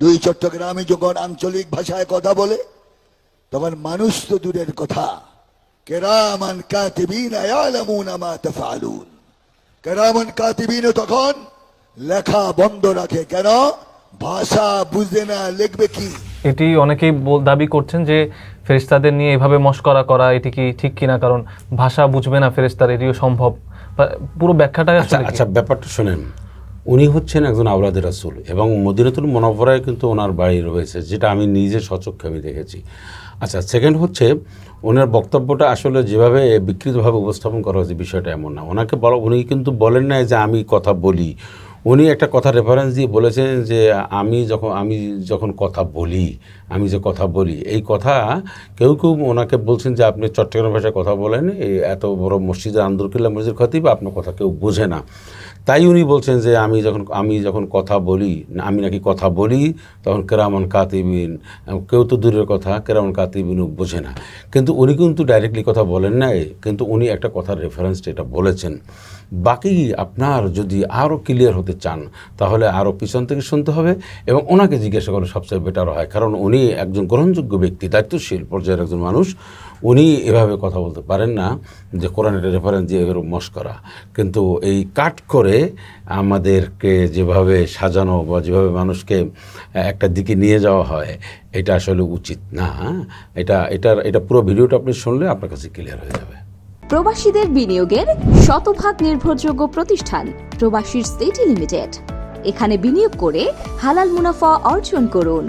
দুই চট্টগ্রামে যখন আঞ্চলিক ভাষায় কথা বলে তখন মানুষ তো দূরের কথা। কেরামান কাতিবিন ইয়ালামুনা মা তাফআলুন। কেরামান কাতিবিন তখন লেখা বন্ধ রাখে। কেন? ভাষা বুঝে না লিখবে কি? এটি অনেকেই বল- দাবি করছেন যে ফেরেশতাদের নিয়ে এভাবে মস্করা করা এটি কি ঠিক কিনা? কারণ ভাষা বুঝবে না ফেরেশতার এটিও সম্ভব। পুরো ব্যাখ্যাটা আচ্ছা আচ্ছা ব্যাপারটা শোনেন। উনি হচ্ছেন একজন আওলাদের রাসুল এবং মদিনাতুল মনোভরায় কিন্তু ওনার বাড়ি রয়েছে, যেটা আমি নিজে সচক্ষে আমি দেখেছি। আচ্ছা সেকেন্ড হচ্ছে, ওনার বক্তব্যটা আসলে যেভাবে বিকৃতভাবে উপস্থাপন করা হয়েছে বিষয়টা এমন না। ওনাকে বলা উনি কিন্তু বলেন না যে আমি কথা বলি। উনি একটা কথা রেফারেন্স দিয়ে বলেছেন যে, আমি যখন আমি যখন কথা বলি, আমি যে কথা বলি, এই কথা কেউ কেউ ওনাকে বলছেন যে, আপনি চট্টগ্রাম ভাষায় কথা বলেন এত বড় মসজিদের আন্দরকিল্লা মসজিদ খতিব আপনার কথা কেউ বোঝে না। তাই উনি বলছেন যে, আমি যখন আমি যখন কথা বলি, আমি নাকি কথা বলি, তখন কেরামন কাতিবিন, কেউ তো দূরের কথা, কেরামন কাতিবিন বোঝে না। কিন্তু উনি কিন্তু ডাইরেক্টলি কথা বলেন নাই, কিন্তু উনি একটা কথার রেফারেন্স এটা বলেছেন। বাকি আপনার যদি আরও ক্লিয়ার হতে চান, তাহলে আরও পিছন থেকে শুনতে হবে এবং ওনাকে জিজ্ঞাসা করলে সবচেয়ে বেটার হয়। কারণ উনি একজন গ্রহণযোগ্য ব্যক্তি, দায়িত্বশীল পর্যায়ের একজন মানুষ। উনি এভাবে কথা বলতে পারেন না যে কোরআনের রেফারেন্স দিয়ে এগুলো মস্করা কিন্তু এই কাট করে আমাদেরকে যেভাবে সাজানো বা যেভাবে মানুষকে একটা দিকে নিয়ে যাওয়া হয়, এটা আসলে উচিত না। এটা, এটার, এটা পুরো ভিডিওটা আপনি শুনলে আপনার কাছে ক্লিয়ার হয়ে যাবে। প্রবাসীদের বিনিয়োগের শতভাগ নির্ভরযোগ্য প্রতিষ্ঠান প্রবাসীর সিটি লিমিটেড। এখানে বিনিয়োগ করে হালাল মুনাফা অর্জন করুন।